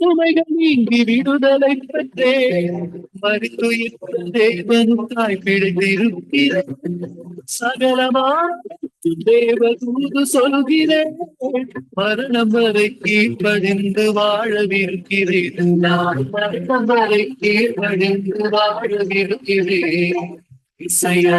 சுமைகள் நீங்கி விடுதலை பெற்றேன் மறித்துயிர் தேவனுக்காய் சகலமான தேவதூது சொல்கிறேன் மரணம் வரை கீழ்ப்படிந்து வாழவிருக்கிறேன். நான் மரணம் வரை கீழ்ப்படிந்து வாழவிருக்கிறேன். இசையா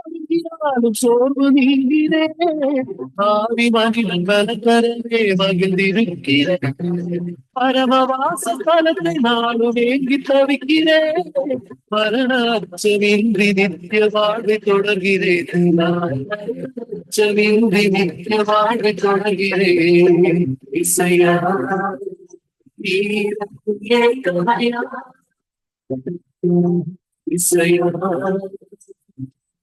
ஏற்றமையா இசையா எனக்கு ஈராமையா எவரும் சோர்வு நீங்கிறே ஆவி மகிழன் வளர்க்கரவே மகிழ்ந்திருக்கிறேன் பரமவாச தலத்தை நானும் ஏங்கி தவிக்கிறேன் மரண அச்சமின்றி நித்திய வாழ்வை தொடர்கிறேன் நான் அச்சமின்றி நித்திய வாழ்வை தொடர்கிறேன் இசையா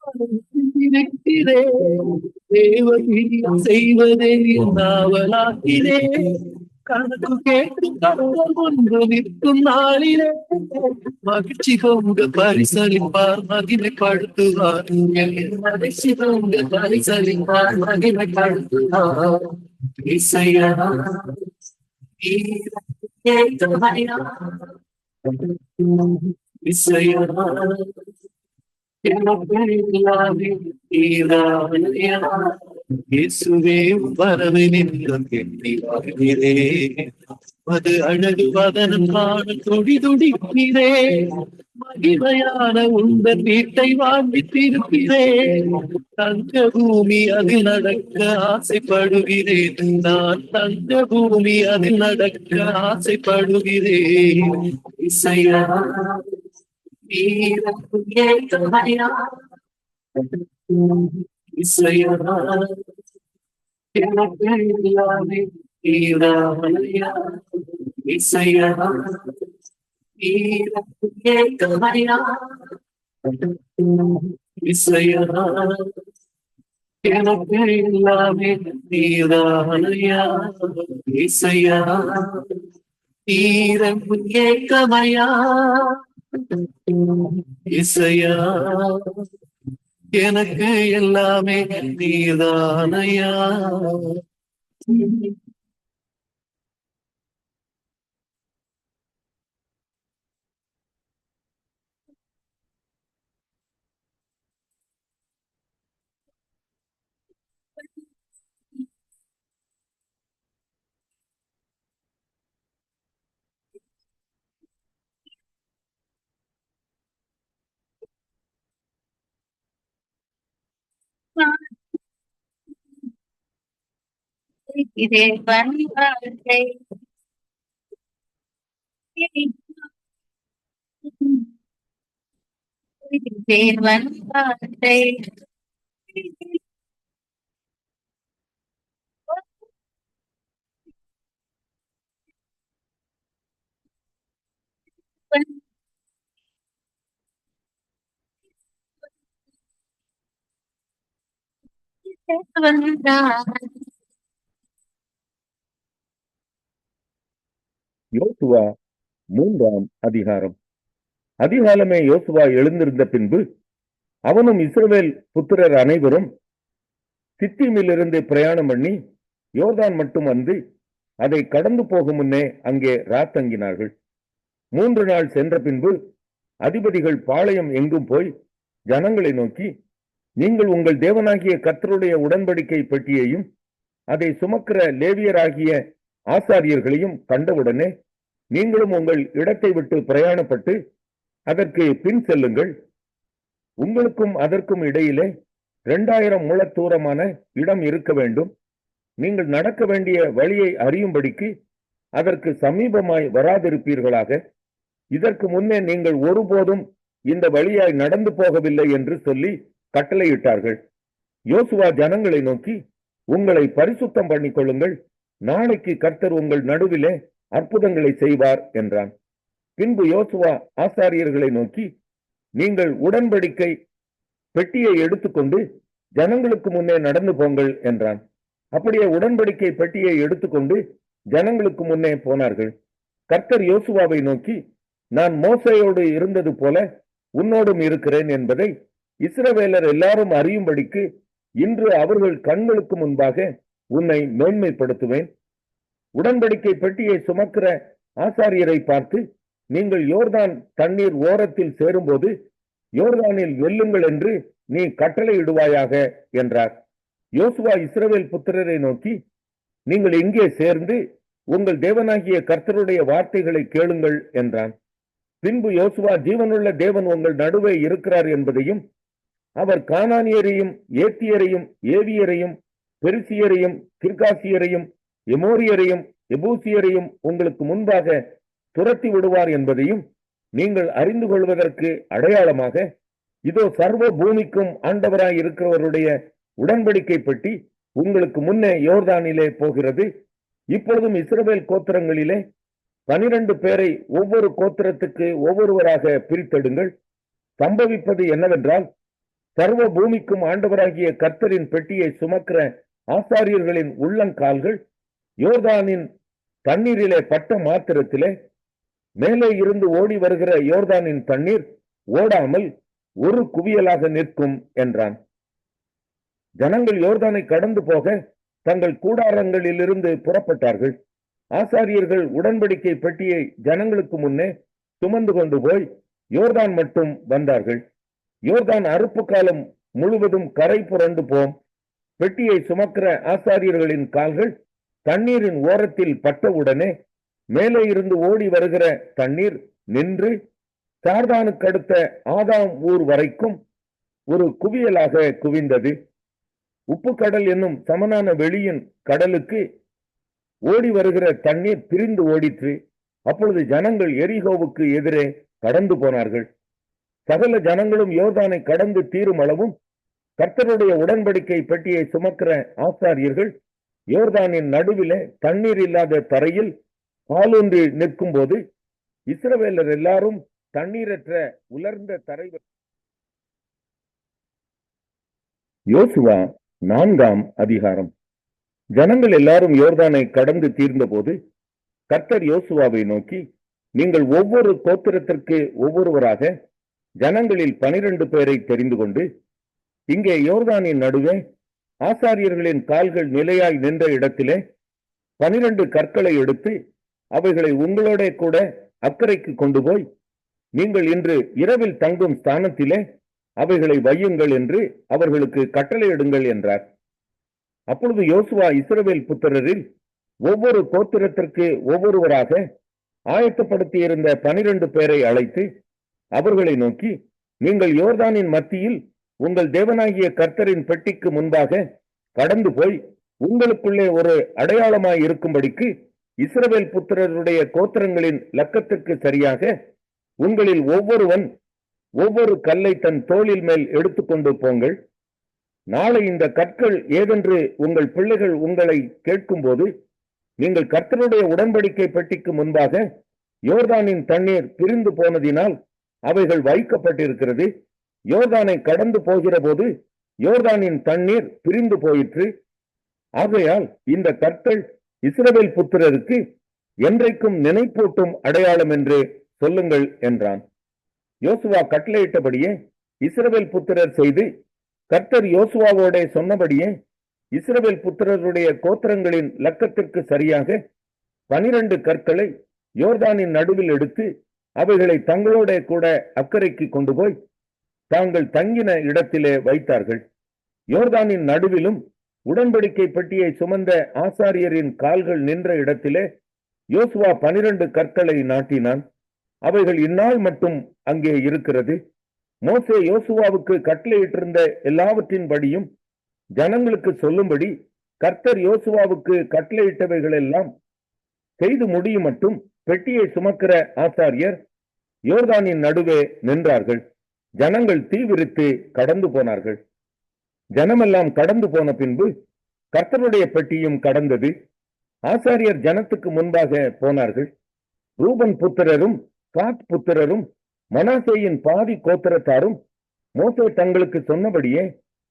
இசையா தேவகி செய்வதே நாவலாக்கிறே. கணக்கு கேட்டு கடவுள் முன்பு நிற்கும் நாளிலே மகிழ்ச்சி பொங்க பரிசளிப்பார் மகிமைப்படுத்துவார். மகிழ்ச்சி பொங்க பரிசளிப்பார் மகிமைப்படுத்துவார். இசையா இசையா. இயேசுவே வரவு நின்றும் எண்ணி வாழ்கிறே அது அழகு வதனம் காண துடி துடிக்கிறே. மகிமையான உங்கள் வீட்டை வாங்கி திருப்பிறே தங்க பூமி அது நடக்க ஆசைப்படுகிறேன் நான் தங்க பூமி அது நடக்க ஆசைப்படுகிறேன் இசையா எனக்கு இல்லாமே ஈராமையா இசையா நீரப்பு ஏற்றமையா இசையா எனக்கு எல்லாமே நீதானையா. இறைவன் வாழ்க்கை தேவன் வார்த்தை தேவன் யோசுவா மூன்றாம் அதிகாரம். அதிகாலமே யோசுவா எழுந்திருந்த பின்பு அவனும் இஸ்ரவேல் புத்திரர் அனைவரும் சித்திமிலிருந்து பிரயாணம் பண்ணி யோர்தான் மட்டும் வந்து அதை கடந்து போகும் முன்னே அங்கே ராத்தங்கினார்கள் மூன்று நாள் சென்ற பின்பு அதிபதிகள் பாளையம் எங்கும் போய் ஜனங்களை நோக்கி நீங்கள் உங்கள் தேவனாகிய கத்தருடைய உடன்படிக்கை பெட்டியையும் அதை சுமக்கிற லேவியராகிய ஆசாரியர்களையும் கண்டவுடனே நீங்களும் உங்கள் இடத்தை விட்டு பிரயாணப்பட்டு அதற்கு பின் செல்லுங்கள். உங்களுக்கும் அதற்கும் இடையிலே இரண்டாயிரம் முழ தூரமான இடம் இருக்க வேண்டும். நீங்கள் நடக்க வேண்டிய வழியை அறியும்படிக்கு அதற்கு சமீபமாய் வராதிருப்பீர்களாக. இதற்கு முன்னே நீங்கள் ஒருபோதும் இந்த வழியாய் நடந்து போகவில்லை என்று சொல்லி கட்டளையிட்டார்கள். யோசுவா ஜனங்களை நோக்கி உங்களை பரிசுத்தம் பண்ணிக் கொள்ளுங்கள் நாளைக்கு கர்த்தர் உங்கள் நடுவிலே அற்புதங்களை செய்வார் என்றான். பின்பு யோசுவா ஆசாரியர்களை நோக்கி நீங்கள் உடன்படிக்கை பெட்டியை எடுத்துக்கொண்டு ஜனங்களுக்கு முன்னே நடந்து போங்கள் என்றான். அப்படியே உடன்படிக்கை பெட்டியை எடுத்துக்கொண்டு ஜனங்களுக்கு முன்னே போனார்கள். கர்த்தர் யோசுவாவை நோக்கி நான் மோசையோடு இருந்தது போல உன்னோடும் இருக்கிறேன் என்பதை இஸ்ரவேலர் எல்லாரும் அறியும்படிக்கு இன்று அவர்கள் கண்களுக்கு முன்பாக உன்னை மேன்மைப்படுத்துவேன். உடன்படிக்கை பெட்டியை சுமக்கிற ஆசாரியரை பார்த்து நீங்கள் யோர்தான் தண்ணீர் ஓரத்தில் சேரும்போது யோர்தானில் வெல்லுங்கள் என்று நீ கட்டளையிடுவாயாக என்றார். யோசுவா இஸ்ரவேல் புத்திரரை நோக்கி நீங்கள் இங்கே சேர்ந்து உங்கள் தேவனாகிய கர்த்தருடைய வார்த்தைகளை கேளுங்கள் என்றான். பின்பு யோசுவா ஜீவனுள்ள தேவன் உங்கள் நடுவே இருக்கிறார் என்பதையும் அவர் கானானியரையும் ஏத்தியரையும் ஏவியரையும் பெருசியரையும் கிர்காசியரையும் எமோரியரையும் எபூசியரையும் உங்களுக்கு முன்பாக துரத்தி விடுவார் என்பதையும் நீங்கள் அறிந்து கொள்வதற்கு அடையாளமாக இதோ சர்வ பூமிக்கும் ஆண்டவராய் இருக்கிறவருடைய உடன்படிக்கை பெட்டி உங்களுக்கு முன்னே யோர்தானிலே போகிறது. இப்பொழுதும் இஸ்ரவேல் கோத்திரங்களிலே பனிரெண்டு பேரை ஒவ்வொரு கோத்திரத்துக்கு ஒவ்வொருவராக பிரித்தெடுங்கள். சம்பவிப்பது என்னவென்றால் சர்வ பூமிக்கும் ஆண்டவராகிய கர்த்தரின் பெட்டியை சுமக்கிற ஆசாரியர்களின் உள்ளங்கால்கள் யோர்தானின் தண்ணீரிலே பட்ட மாத்திரத்திலே மேலே இருந்து ஓடி வருகிற யோர்தானின் தண்ணீர் ஓடாமல் ஒரு குவியலாக நிற்கும் என்றான். ஜனங்கள் யோர்தானை கடந்து போக தங்கள் கூடாரங்களிலிருந்து புறப்பட்டார்கள். ஆசாரியர்கள் உடன்படிக்கை பெட்டியை ஜனங்களுக்கு முன்னே சுமந்து கொண்டு போய் யோர்தான் மட்டும் வந்தார்கள். யோர்தான் அறுப்பு காலம் முழுவதும் கரை புரண்டு போம். பெட்டியை சுமக்கிற ஆசாரியர்களின் கால்கள் தண்ணீரின் ஓரத்தில் பட்டவுடனே மேலே இருந்து ஓடி வருகிற தண்ணீர் நின்று சார்தானுக்கு அடுத்த ஆதாம் ஊர் வரைக்கும் ஒரு குவியலாக குவிந்தது. உப்பு கடல் என்னும் சமனான வெளியின் கடலுக்கு ஓடி வருகிற தண்ணீர் பிரிந்து ஓடிற்று. அப்பொழுது ஜனங்கள் எரிகோவுக்கு எதிரே கடந்து போனார்கள். சகல ஜனங்களும் யோர்தானை கடந்து தீரும் அளவும் கர்த்தருடைய உடன்படிக்கை பெட்டியை சுமக்கிற ஆசாரியர்கள் யோர்தானின் நடுவில தண்ணீர் இல்லாத தரையில் காலூன்றி நிற்கும் போது இஸ்ரவேலர் எல்லாரும் தண்ணீரற்ற உலர்ந்த தரை யோசுவா நான்காம் அதிகாரம். ஜனங்கள் எல்லாரும் யோர்தானை கடந்து தீர்ந்த போது கர்த்தர் யோசுவாவை நோக்கி நீங்கள் ஒவ்வொரு கோத்திரத்திற்கு ஒவ்வொருவராக ஜனங்களில் பனிரெண்டு பேரை தெரிந்து கொண்டு இங்கே யோர்தானின் நடுவே ஆசாரியர்களின் கால்கள் நிலையாய் நின்ற இடத்திலே பனிரெண்டு கற்களை எடுத்து அவைகளை உங்களோட கூட அக்கறைக்கு கொண்டு போய் நீங்கள் இன்று இரவில் தங்கும் ஸ்தானத்திலே அவைகளை வையுங்கள் என்று அவர்களுக்கு கட்டளையிடுங்கள் என்றார். அப்பொழுது யோசுவா இஸ்ரவேல் புத்திரரில் ஒவ்வொரு கோத்திரத்திற்கு ஒவ்வொருவராக ஆயத்தப்படுத்தியிருந்த பனிரெண்டு பேரை அழைத்து அவர்களை நோக்கி நீங்கள் யோர்தானின் மத்தியில் உங்கள் தேவனாகிய கர்த்தரின் பெட்டிக்கு முன்பாக கடந்து போய் உங்களுக்குள்ளே ஒரு அடையாளமாய் இருக்கும்படிக்கு இஸ்ரவேல் புத்திரருடைய கோத்திரங்களின் லக்கத்துக்கு சரியாக உங்களில் ஒவ்வொருவன் ஒவ்வொரு கல்லை தன் தோளில் மேல் எடுத்துக்கொண்டு போங்கள். நாளை இந்த கற்கள் ஏதென்று உங்கள் பிள்ளைகள் உங்களை கேட்கும்போது நீங்கள் கர்த்தருடைய உடன்படிக்கை பெட்டிக்கு முன்பாக யோர்தானின் தண்ணீர் பிரிந்து போனதினால் அவைகள் வைக்கப்பட்டிருக்கிறது. யோர்தானை கடந்து போகிற போது யோர்தானின் தண்ணீர் பிரிந்து போயிற்று. ஆகையால் இந்த கற்கள் இஸ்ரவேல் புத்திரருக்கு என்றைக்கும் நினைப்பூட்டும் அடையாளம் என்று சொல்லுங்கள் என்றான். யோசுவா கட்டளையிட்டபடியே இஸ்ரவேல் புத்திரர் செய்து கர்த்தர் யோசுவாவோட சொன்னபடியே இஸ்ரவேல் புத்திரருடைய கோத்திரங்களின் லக்கத்திற்கு சரியாக பனிரெண்டு கற்களை யோர்தானின் நடுவில் எடுத்து அவைகளை தங்களோட கூட அக்கறைக்கு கொண்டு போய் தாங்கள் தங்கின இடத்திலே வைத்தார்கள். யோர்தானின் நடுவிலும் உடன்படிக்கை பெட்டியை சுமந்த ஆசாரியரின் கால்கள் நின்ற இடத்திலே யோசுவா பனிரெண்டு கற்களை நாட்டினான். அவைகள் இந்நாள் மட்டும் அங்கே இருக்கிறது. மோசே யோசுவாவுக்கு கட்டளையிட்டிருந்த எல்லாவற்றின்படியும் ஜனங்களுக்கு சொல்லும்படி கர்த்தர் யோசுவாவுக்கு கட்டளையிட்டவைகள் எல்லாம் செய்து முடியும் மட்டும் பெட்டியை சுமக்கிற ஆசாரியர் யோர்தானின் நடுவே நின்றார்கள். ஜனங்கள் தீவிரித்து கடந்து போனார்கள். ஜனமெல்லாம் கடந்து போன பின்பு கர்த்தருடைய பெட்டியும் கடந்தது. ஆசாரியர் ஜனத்துக்கு முன்பாக போனார்கள். ரூபன் புத்திரரும் காத் புத்திரரும் மனாசேயின் பாதி கோத்திரத்தாரும் மோசே தங்களுக்கு சொன்னபடியே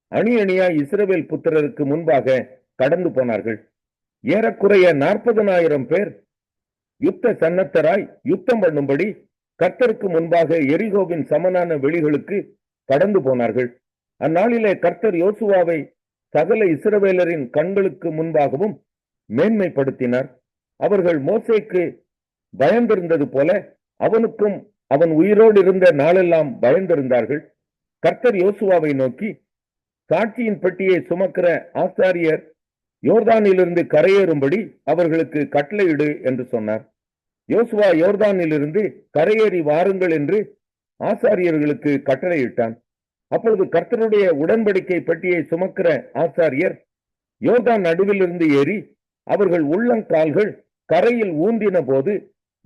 அணி அணியாய் இஸ்ரவேல் புத்திரருக்கு முன்பாக கடந்து போனார்கள். ஏறக்குறைய நாற்பதனாயிரம் பேர் யுத்த சன்னத்தராய் யுத்தம் பண்ணும்படி கர்த்தருக்கு முன்பாக எரிகோவின் சமனான வெளிகளுக்கு கடந்து போனார்கள். அந்நாளிலே கர்த்தர் யோசுவாவை சகல இஸ்ரவேலரின் கண்களுக்கு முன்பாகவும் மேன்மைப்படுத்தினார். அவர்கள் மோசேக்கு பயந்திருந்தது போல அவனுக்கும் அவன் உயிரோடு இருந்த நாளெல்லாம் பயந்திருந்தார்கள். கர்த்தர் யோசுவாவை நோக்கி சாட்சியின் பெட்டியை சுமக்கிற ஆசாரியர் யோர்தானிலிருந்து கரையேறும்படி அவர்களுக்கு கட்டளையிடு என்று சொன்னார். யோசுவா யோர்தானிலிருந்து கரையேறி வாருங்கள் என்று ஆசாரியர்களுக்கு கட்டளையிட்டான். அப்பொழுது கர்த்தருடைய உடன்படிக்கை பெட்டியை சுமக்கிற ஆசாரியர் யோர்தான் நடுவிலிருந்து ஏறி அவர்கள் உள்ளங்கால்கள் கரையில் ஊந்தின போது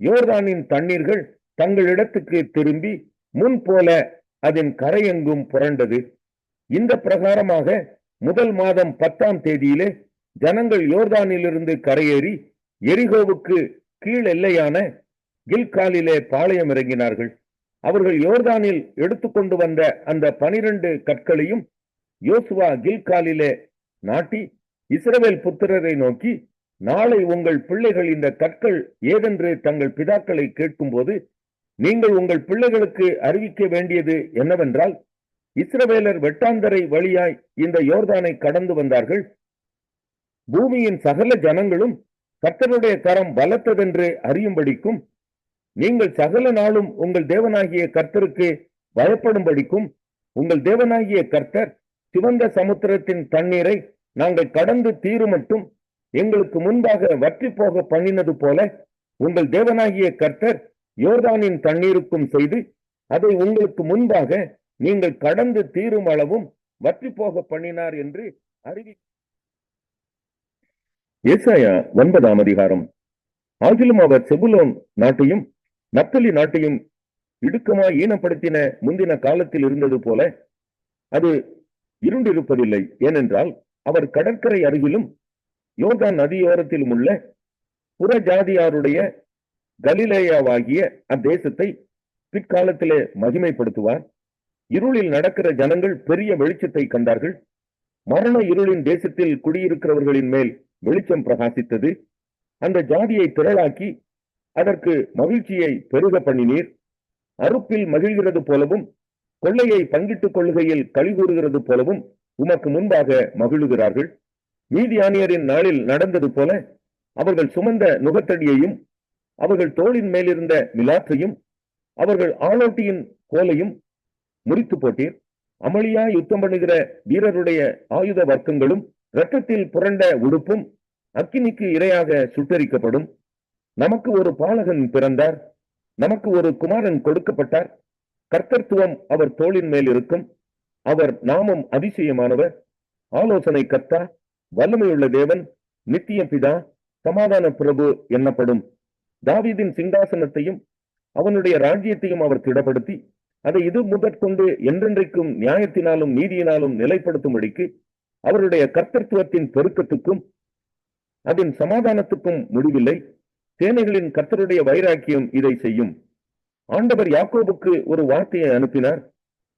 யோர்தானின் தண்ணீர்கள் தங்களிடத்துக்கு திரும்பி முன் போல அதன் கரையெங்கும் புரண்டது. இந்த பிரகாரமாக முதல் மாதம் பத்தாம் தேதியிலே ஜனங்கள் யோர்தானிலிருந்து கரையேறி எரிகோவுக்கு கீழ் எல்லையான கில்காலிலே பாளையம் இறங்கினார்கள். அவர்கள் யோர்தானில் எடுத்துக்கொண்டு வந்த அந்த பனிரெண்டு கற்களையும் யோசுவா கில்காலிலே நாட்டி இஸ்ரவேல் புத்திரரை நோக்கி நாளை உங்கள் பிள்ளைகள் இந்த கற்கள் ஏதென்று தங்கள் பிதாக்களை கேட்கும்போது நீங்கள் உங்கள் பிள்ளைகளுக்கு அறிவிக்க வேண்டியது என்னவென்றால் இஸ்ரவேலர் வெட்டாந்தரை வழியாய் இந்த யோர்தானை கடந்து வந்தார்கள். பூமியின் சகல ஜனங்களும் கர்த்தருடைய கரம் பலத்ததென்று அறியும்படிக்கும் நீங்கள் சகல நாளும் உங்கள் தேவனாகிய கர்த்தருக்கு பயப்படும்படிக்கும் உங்கள் தேவனாகிய கர்த்தர் சிவந்த சமுத்திரத்தின் தண்ணீரை நாங்கள் கடந்து தீரு மட்டும் எங்களுக்கு முன்பாக வற்றி போக பண்ணினது போல உங்கள் தேவனாகிய கர்த்தர் யோர்தானின் தண்ணீருக்கும் செய்து அதை உங்களுக்கு முன்பாக நீங்கள் கடந்து தீரும் அளவும் வற்றி போக பண்ணினார் என்று அறிவி ஏசாயா ஒன்பதாம் அதிகாரம். ஆகிலும் அவர் செபுலோன் நாட்டையும் நப்தலி நாட்டையும் இடுக்கமாய் ஈனப்படுத்தின முந்தின காலத்தில் இருந்தது போல அது இருண்டிருப்பதில்லை. ஏனென்றால் அவர் கடற்கரை அருகிலும் யோகா நதியோரத்திலும் உள்ள புற ஜாதியாருடைய கலிலேயாவாகிய அத்தேசத்தை பிற்காலத்திலே மகிமைப்படுத்துவார். இருளில் நடக்கிற ஜனங்கள் பெரிய வெளிச்சத்தை கண்டார்கள். மரண இருளின் தேசத்தில் குடியிருக்கிறவர்களின் மேல் வெளிச்சம் பிரகாசித்தது. அந்த ஜாதியை திரளாக்கி அதற்கு மகிழ்ச்சியை பெருக பண்ணினீர். அறுப்பில் மகிழ்கிறது போலவும் கொள்ளையை பங்கிட்டுக் கொள்கையில் களி கூறுகிறது போலவும் உமக்கு முன்பாக மகிழுகிறார்கள். மீதியானியரின் நாளில் நடந்தது போல அவர்கள் சுமந்த நுகத்தடியையும் அவர்கள் தோளின் மேலிருந்த மிலாற்றையும் அவர்கள் ஆளோட்டியின் கோலையும் முறித்து போட்டீர். அமளியா யுத்தம் பண்ணுகிற வீரருடைய ஆயுத வர்க்கங்களும் இரத்தத்தில் புரண்ட உடுப்பும் அக்கினிக்கு இரையாக சுட்டரிக்கப்படும். நமக்கு ஒரு பாலகன் பிறந்தார். நமக்கு ஒரு குமாரன் கொடுக்கப்பட்டார். கர்த்தத்துவம் அவர் தோளின் மேல் இருக்கும். அவர் நாமம் அதிசயமானவர். ஆலோசனை கர்த்தா வல்லமையுள்ள தேவன் நித்திய பிதா சமாதான பிரபு என்னப்படும். தாவீதின் சிங்காசனத்தையும் அவனுடைய ராஜ்யத்தையும் அவர் திடப்படுத்தி அதை இது முதற்கொண்டு என்றென்றைக்கும் நியாயத்தினாலும் நீதியினாலும் நிலைப்படுத்தும்படிக்கு அவருடைய கர்த்தத்துவத்தின் பெருக்கத்துக்கும் அதன் சமாதானத்துக்கும் முடிவில்லை. சேனைகளின் கர்த்தருடைய வைராக்கியம் இதை செய்யும். ஆண்டவர் யாக்கோபுக்கு ஒரு வார்த்தையை அனுப்பினார்.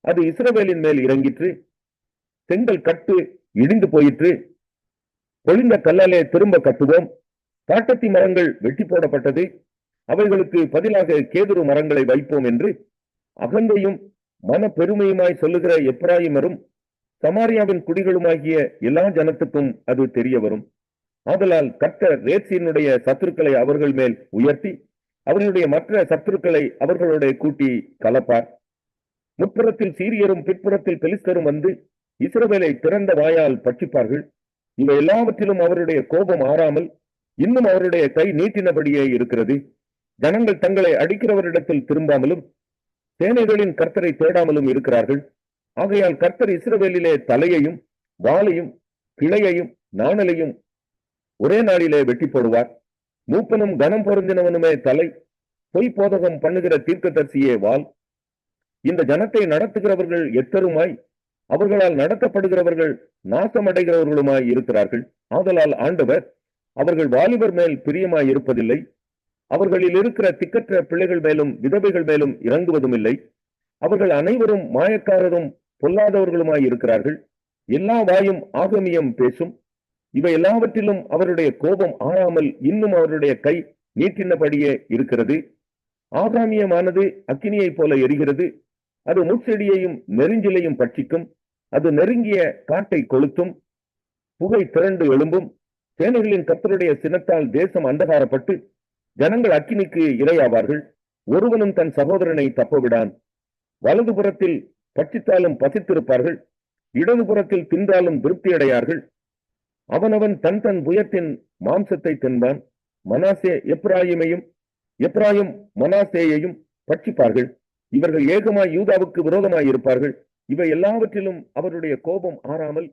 அது இஸ்ரவேலின் மேல் இறங்கிற்று. செங்கல் கட்டு இடிந்து போயிற்று. பொழிந்த கல்லாலே திரும்ப கட்டுவோம். காட்டத்தி மரங்கள் வெட்டி போடப்பட்டது. அவைகளுக்கு பதிலாக கேதுரு மரங்களை வைப்போம் என்று அகந்தையும் மன பெருமையுமாய் சொல்லுகிற எப்ராயிமரும் சமாரியாவின் குடிகளுமாகிய எல்லா ஜனத்துக்கும் அது தெரிய வரும் ஆதலால் கர்த்தர் ரேட்சியினுடைய சத்துருக்களை அவர்கள் மேல் உயர்த்தி அவர்களுடைய மற்ற சத்துருக்களை அவர்களுடைய கூட்டி கலப்பார். முற்புறத்தில் சீரியரும் பிற்புறத்தில் பெலிஸ்தரும் வந்து இஸ்ரவேலை திறந்த வாயால் பட்சிப்பார்கள். இவை எல்லாவற்றிலும் அவருடைய கோபம் ஆறாமல் இன்னும் அவருடைய கை நீட்டினபடியே இருக்கிறது. ஜனங்கள் தங்களை அடிக்கிறவரிடத்தில் திரும்பாமலும் சேனைகளின் கர்த்தரை தேடாமலும் இருக்கிறார்கள். ஆகையால் கர்த்தர் இஸ்ரவேலிலே தலையையும் வாளையும் கிளையையும் நாணலையும் ஒரே நாளிலே வெட்டி போடுவார். மூப்பனும் கனம் பொருந்தினவனுமே தலை பொய் போதகம் பண்ணுகிற தீர்க்கதரிசியே வால் இந்த ஜனத்தை நடத்துகிறவர்கள் எத்தருமாய்? அவர்களால் நடத்தப்படுகிறவர்கள் நாசமடைகிறவர்களுமாய் இருக்கிறார்கள். ஆதலால் ஆண்டவர் அவர்கள் வாலிபர் மேல் பிரியமாய் இருப்பதில்லை. அவர்களில் இருக்கிற திக்கற்ற பிள்ளைகள் மேலும் விதவைகள் மேலும் இறங்குவதும் இல்லை அவர்கள் அனைவரும் மாயக்காரரும் பொல்லாதவர்களுமாய் இருக்கிறார்கள். எல்லா வாயும் ஆகமியம் பேசும். இவை எல்லாவற்றிலும் அவருடைய கோபம் ஆறாமல் இன்னும் அவருடைய கை நீட்டினபடியே இருக்கிறது. ஆகாமியமானது அக்கினியைப் போல எரிகிறது. அது முச்செடியையும் நெருஞ்சிலையும் பட்சிக்கும். அது நெருங்கிய காட்டை கொளுத்தும். புகை திரண்டு எழும்பும். சேனைகளின் கத்தருடைய சினத்தால் தேசம் அந்தகாரப்பட்டு ஜனங்கள் அக்கினிக்கு இரையாவார்கள். ஒருவனும் தன் சகோதரனை தப்பவிடான். வலதுபுறத்தில் பட்சித்தாலும் பசித்திருப்பார்கள் இடதுபுறத்தில் தின்றாலும் திருப்தி அடையார்கள் அவனவன் தன் தன் புயத்தின் மாம்சத்தை தின்பான். மனாசே எப்ராயிமையும் எப்ராயும் மனாசேயையும் பட்சிப்பார்கள். இவர்கள் ஏகமாய் யூதாவுக்கு விரோதமாய் இருப்பார்கள் இவை எல்லாவற்றிலும் அவருடைய கோபம் ஆறாமல்.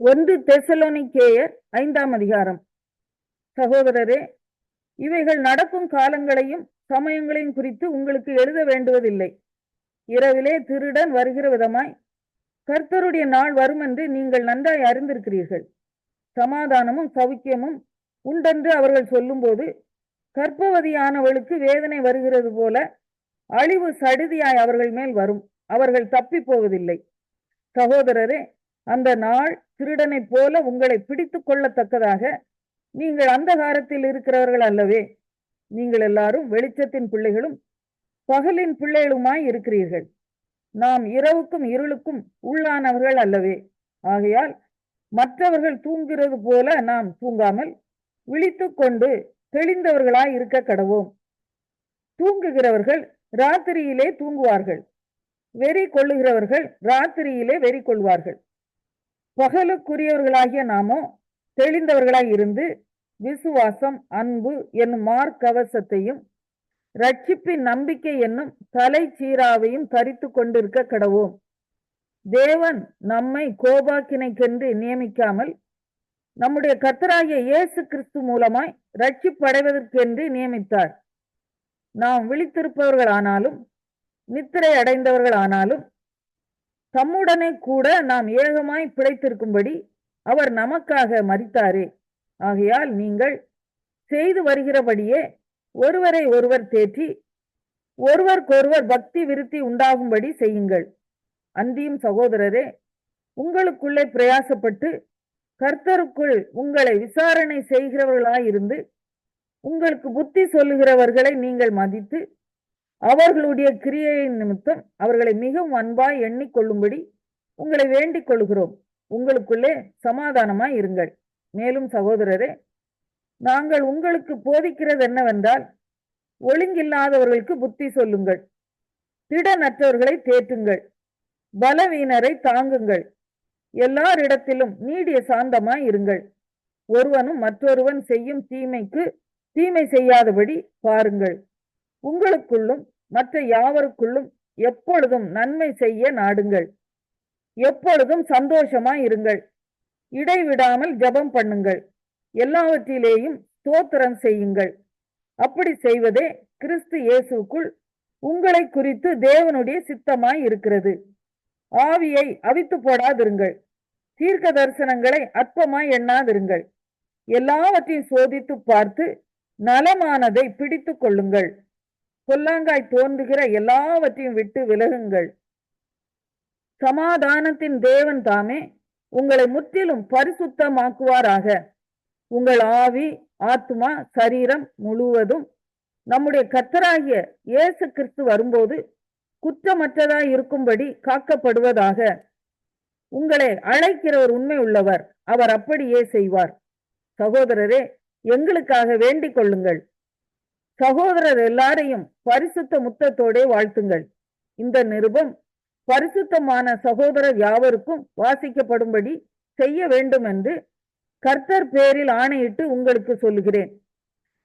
ஒன்று தெசலோனிக்கேயர் ஐந்தாம் அதிகாரம். சகோதரரே இவைகள் நடக்கும் காலங்களையும் சமயங்களையும் குறித்து உங்களுக்கு எழுத வேண்டுவதில்லை. இரவிலே திருடன் வருகிற விதமாய் கர்த்தருடைய நாள் வரும் என்று நீங்கள் நன்றாய் அறிந்திருக்கிறீர்கள். சமாதானமும் சௌக்கியமும் உண்டென்று அவர்கள் சொல்லும்போது கற்பவதியானவளுக்கு வேதனை வருகிறது போல அழிவு சடுதியாய் அவர்கள் மேல் வரும். அவர்கள் தப்பி போவதில்லை. சகோதரரே அந்த நாள் திருடனைப் போல உங்களை பிடித்து கொள்ளத்தக்கதாக நீங்கள் அந்தகாரத்தில் இருக்கிறவர்கள் அல்லவே. நீங்கள் எல்லாரும் வெளிச்சத்தின் பிள்ளைகளும் பகலின் பிள்ளைகளுமாய் இருக்கிறீர்கள். நாம் இரவுக்கும் இருளுக்கும் உள்ளானவர்கள் அல்லவே. ஆகையால் மற்றவர்கள் தூங்குகிறது போல நாம் தூங்காமல் விழித்து கொண்டு தெளிந்தவர்களாய் இருக்க கடவோம். தூங்குகிறவர்கள் ராத்திரியிலே தூங்குவார்கள். வெறி கொள்ளுகிறவர்கள் ராத்திரியிலே வெறி கொள்வார்கள். பகலுக்குரியவர்களாகிய நாமோ தெளிந்தவர்களாய் இருந்து விசுவாசம் அன்பு என்னும் மார்க்கவசத்தையும் ரட்சிப்பின் நம்பிக்கை என்னும் தலை சீராவையும் தரித்து கொண்டிருக்க கடவோம். தேவன் நம்மை கோபாக்கினைக்கென்று நியமிக்காமல் நம்முடைய கத்தராகிய இயேசு கிறிஸ்து மூலமாய் ரட்சிப்படைவதற்கென்று நியமித்தார். நாம் விழித்திருப்பவர்கள் ஆனாலும் நித்திரை அடைந்தவர்களானாலும் தம்முடனே கூட நாம் ஏகமாய் பிழைத்திருக்கும்படி அவர் நமக்காக மறித்தாரே ஆகையால் நீங்கள் செய்து வருகிறபடியே ஒருவரை ஒருவர் தேற்றி ஒருவருக்கொருவர் பக்தி விருத்தி உண்டாகும்படி செய்யுங்கள். அந்தியும் சகோதரரே உங்களுக்குள்ளே பிரயாசப்பட்டு கர்த்தருக்குள் உங்களை விசாரணை செய்கிறவர்களாயிருந்து உங்களுக்கு புத்தி சொல்லுகிறவர்களை நீங்கள் மதித்து அவர்களுடைய கிரியையின் நிமித்தம் அவர்களை மிகவும் அன்பாய் எண்ணிக்கொள்ளும்படி உங்களை வேண்டிக் கொள்கிறோம். உங்களுக்குள்ளே சமாதானமாய் இருங்கள். மேலும் சகோதரரே நாங்கள் உங்களுக்கு போதிக்கிறது என்னவென்றால் ஒழுங்கில்லாதவர்களுக்கு புத்தி சொல்லுங்கள் திடனற்றவர்களை தேற்றுங்கள் பலவீனரை தாங்குங்கள் எல்லாரிடத்திலும் நீடிய சாந்தமாய் இருங்கள். ஒருவனும் மற்றொருவன் செய்யும் தீமைக்கு தீமை செய்யாதபடி பாருங்கள். உங்களுக்குள்ளும் மற்ற யாவருக்குள்ளும் எப்பொழுதும் நன்மை செய்ய நாடுங்கள். எப்பொழுதும் சந்தோஷமாய் இருங்கள். இடைவிடாமல் ஜெபம் பண்ணுங்கள். எல்லாவற்றிலேயும் ஸ்தோத்திரம் செய்யுங்கள். அப்படி செய்வதே கிறிஸ்து இயேசுக்குள் உங்களை குறித்து தேவனுடைய சித்தமாய் இருக்கிறது. ஆவியை அவித்து போடாதிருங்கள். தீர்க்க தரிசனங்களை அற்பமாய் எண்ணாதிருங்கள். எல்லாவற்றையும் சோதித்து பார்த்து நலமானதை பிடித்து கொள்ளுங்கள். கொல்லாங்காய் தோன்றுகிற எல்லாவற்றையும் விட்டு விலகுங்கள். சமாதானத்தின் தேவன் தாமே உங்களை முற்றிலும் பரிசுத்தமாக்குவாராக. உங்கள் ஆவி ஆத்மா சரீரம் முழுவதும் நம்முடைய கத்தராகிய இயேசு கிறிஸ்து வரும்போது குற்றமற்றதாய் இருக்கும்படி காக்கப்படுவதாக. உங்களை அழைக்கிறவர் உண்மை உள்ளவர் அவர் அப்படியே செய்வார். சகோதரரே எங்களுக்காக வேண்டிக் கொள்ளுங்கள். சகோதரர் எல்லாரையும் பரிசுத்த முத்தத்தோடே வாழ்த்துங்கள். இந்த நிருபம் பரிசுத்தமான சகோதரர் யாவருக்கும் வாசிக்கப்படும்படி செய்ய வேண்டும் என்று கர்த்தர் பேரில் ஆணையிட்டு உங்களுக்கு சொல்லுகிறேன்.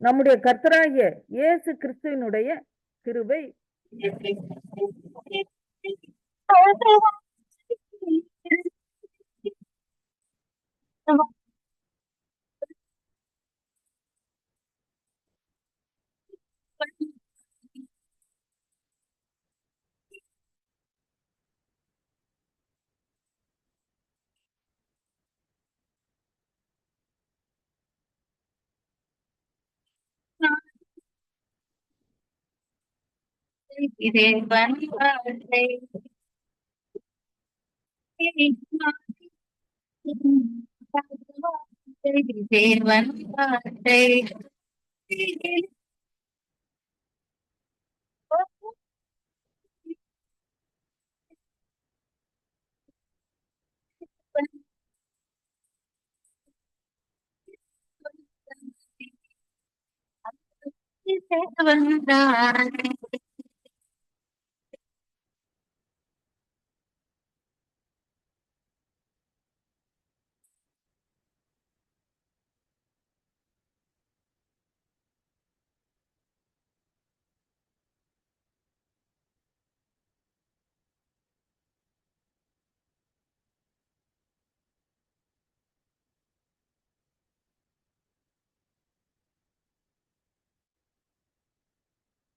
நம்முடைய கர்த்தராகிய இயேசு கிறிஸ்துவினுடைய கிருபை. நம்ம இதே பண்பாட்டை தேவன் வார்த்தை தேவன் வார்த்தை